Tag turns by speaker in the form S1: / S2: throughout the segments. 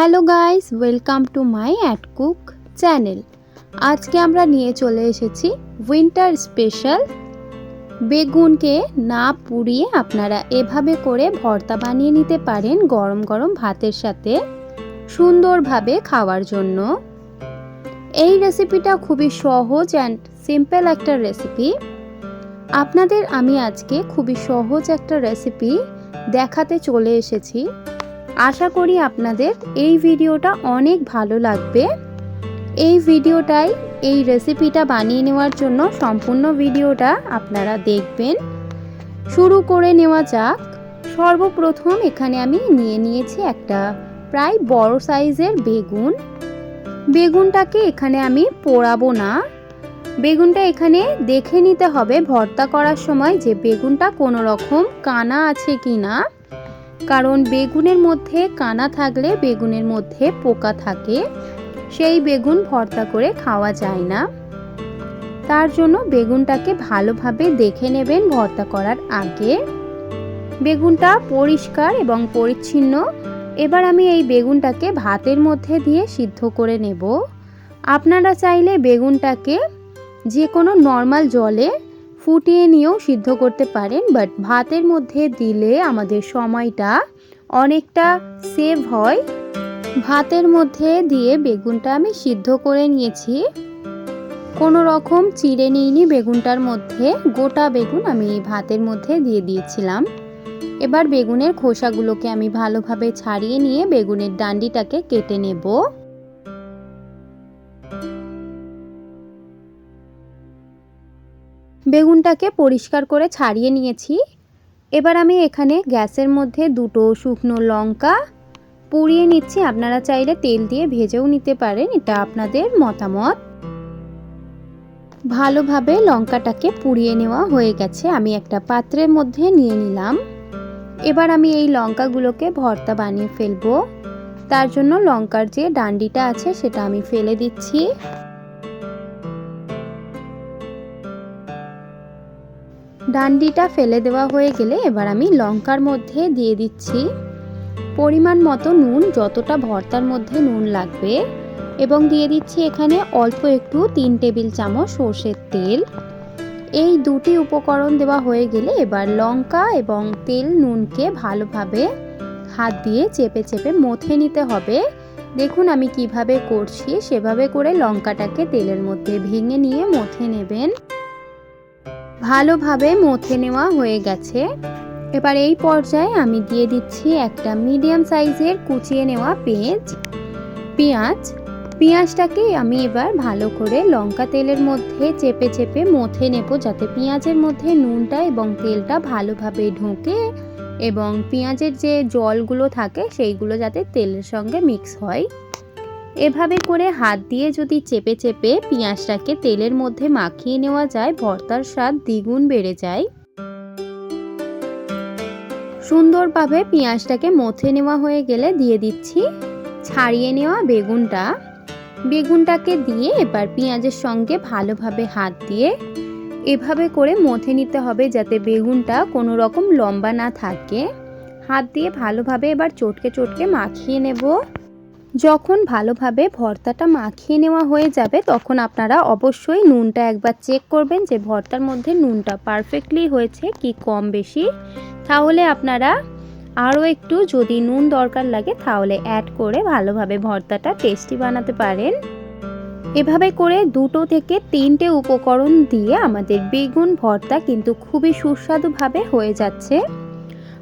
S1: Hello guys, welcome to my at cook channel. আজকে আমরা নিয়ে চলে এসেছি উইন্টার স্পেশাল বেগুনকে না পুড়িয়ে আপনারা এভাবে করে ভর্তা বানিয়ে নিতে পারেন গরম গরম ভাতের সাথে সুন্দরভাবে খাওয়ার জন্য। এই রেসিপিটা খুবই সহজ অ্যান্ড সিম্পল একটা রেসিপি আপনাদের আমি আজকে খুবই সহজ একটা রেসিপি দেখাতে চলে এসেছি। আশা করি আপনাদের এই ভিডিওটা অনেক ভালো লাগবে। এই ভিডিওটাই, এই রেসিপিটা বানিয়ে নেওয়ার জন্য সম্পূর্ণ ভিডিওটা আপনারা দেখবেন। শুরু করে নেওয়া যাক। সর্বপ্রথম এখানে আমি নিয়ে নিয়েছি একটা প্রায় বড় সাইজের বেগুন। বেগুনটাকে এখানে আমি পোড়াবো না। বেগুনটা এখানে দেখে নিতে হবে ভর্তা করার সময় যে বেগুনটা কোনো রকম কানা আছে কি না কারণ বেগুনের মধ্যে কানা থাকলে বেগুনের মধ্যে পোকা থাকে, সেই বেগুন ভর্তা করে খাওয়া যায় না। তার জন্য বেগুনটাকে ভালোভাবে দেখে নেবেন ভর্তা করার আগে। বেগুনটা পরিষ্কার এবং পরিচ্ছন্ন। এবার আমি এই বেগুনটাকে ভাতের মধ্যে দিয়ে সিদ্ধ করে নেব। আপনারা চাইলে বেগুনটাকে যে কোনো নর্মাল জলে ফুটিয়ে নিয়েও সিদ্ধ করতে পারেন বাট ভাতের মধ্যে দিলে আমাদের সময়টা অনেকটা সেভ হয়। ভাতের মধ্যে দিয়ে বেগুনটা আমি সিদ্ধ করে নিয়েছি। কোনো রকম চিড়ে নিইনি বেগুনটার মধ্যে, গোটা বেগুন আমি ভাতের মধ্যে দিয়ে দিয়েছিলাম। এবার বেগুনের খোসাগুলোকে আমি ভালোভাবে ছাড়িয়ে নিয়ে বেগুনের ডান্ডিটাকে কেটে নেব। বেগুনটাকে পরিষ্কার করে ছাড়িয়ে নিয়েছি। এবার আমি এখানে গ্যাসের মধ্যে দুটো শুকনো লঙ্কা পুড়িয়ে নিচ্ছি। আপনারা চাইলে তেল দিয়ে ভেজেও নিতে পারেন, এটা আপনাদের মতামত। ভালোভাবে লঙ্কাটাকে পুড়িয়ে নেওয়া হয়ে গেছে। আমি একটা পাত্রের মধ্যে নিয়ে নিলাম। এবার আমি এই লঙ্কাগুলোকে ভর্তা বানিয়ে ফেলব। তার জন্য লঙ্কার যে ডান্ডিটা আছে, সেটা আমি ফেলে দিচ্ছি। ডান্ডিটা ফেলে দেওয়া হয়ে গেলে এবার আমি লঙ্কার মধ্যে দিয়ে দিচ্ছি। পরিমাণ মতো নুন, যতটা ভর্তার মধ্যে নুন লাগবে। এবং দিয়ে দিচ্ছি এখানে অল্প একটু তিন টেবিল চামচ সর্ষের তেল। এই দুটি উপকরণ দেওয়া হয়ে গেলে এবার লঙ্কা এবং তেল নুনকে ভালোভাবে হাত দিয়ে চেপে চেপে মথে নিতে হবে। দেখুন আমি কীভাবে করছি। সেভাবে করে লঙ্কাটাকে তেলের মধ্যে ভেঙে নিয়ে মথে নেবেন। ভালোভাবে মথে নেওয়া হয়ে গেছে। এবার এই পর্যায়ে আমি দিয়ে দিচ্ছি একটা মিডিয়াম সাইজের কুচিয়ে নেওয়া পেঁয়াজ। পেঁয়াজ, পেঁয়াজটাকে আমি এবার ভালো করে লঙ্কা তেলের মধ্যে চেপে চেপে মথে নেব যাতে পেঁয়াজের মধ্যে নুনটা এবং তেলটা ভালোভাবে ঢোকে এবং পেঁয়াজের যে জলগুলো থাকে সেইগুলো যাতে তেলের সঙ্গে মিক্স হয়। এভাবে করে হাত দিয়ে যদি চেপে চেপে পেঁয়াজটাকে তেলের মধ্যে মাখিয়ে নেওয়া যায়, ভর্তার স্বাদ দ্বিগুণ বেড়ে যায়। সুন্দরভাবে পেঁয়াজটাকে মথে নেওয়া হয়ে গেলে দিয়ে দিচ্ছি ছাড়িয়ে নেওয়া বেগুনটা। বেগুনটাকে দিয়ে এবার পেঁয়াজের সঙ্গে ভালোভাবে হাত দিয়ে এভাবে করে মথে নিতে হবে যাতে বেগুনটা কোনো রকম লম্বা না থাকে। হাত দিয়ে ভালোভাবে এবার চটকে চটকে মাখিয়ে নেব। যখন ভালোভাবে ভর্তাটা মাখিয়ে নেওয়া হয়ে যাবে, তখন আপনারা অবশ্যই নুনটা একবার চেক করবেন যে ভর্তার মধ্যে নুনটা পারফেক্টলি হয়েছে কি কম বেশি। তাহলে আপনারা আরও একটু যদি নুন দরকার লাগে, তাহলে অ্যাড করে ভালোভাবে ভর্তাটা টেস্টি বানাতে পারেন। এভাবে করে দুটো থেকে তিনটে উপকরণ দিয়ে আমাদের বেগুন ভর্তা কিন্তু খুবই সুস্বাদুভাবে হয়ে যাচ্ছে।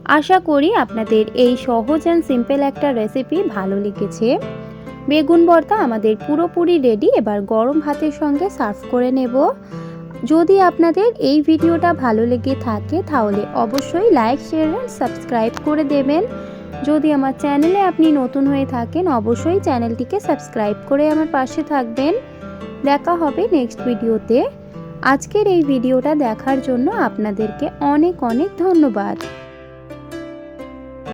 S1: আশা করি আপনাদের এই সহজ অ্যান্ড সিম্পল একটা রেসিপি ভালো লেগেছে। বেগুন ভর্তা আমাদের পুরোপুরি রেডি এবার গরম ভাতের সঙ্গে সার্ভ করে নেব। যদি আপনাদের এই ভিডিওটা ভালো লেগে থাকে, তাহলে অবশ্যই লাইক শেয়ার অ্যান্ড সাবস্ক্রাইব করে দেবেন। যদি আমার চ্যানেলে আপনি নতুন হয়ে থাকেন, অবশ্যই চ্যানেলটিকে সাবস্ক্রাইব করে আমার পাশে থাকবেন। দেখা হবে নেক্সট ভিডিওতে। আজকের এই ভিডিওটা দেখার জন্য আপনাদেরকে অনেক অনেক ধন্যবাদ।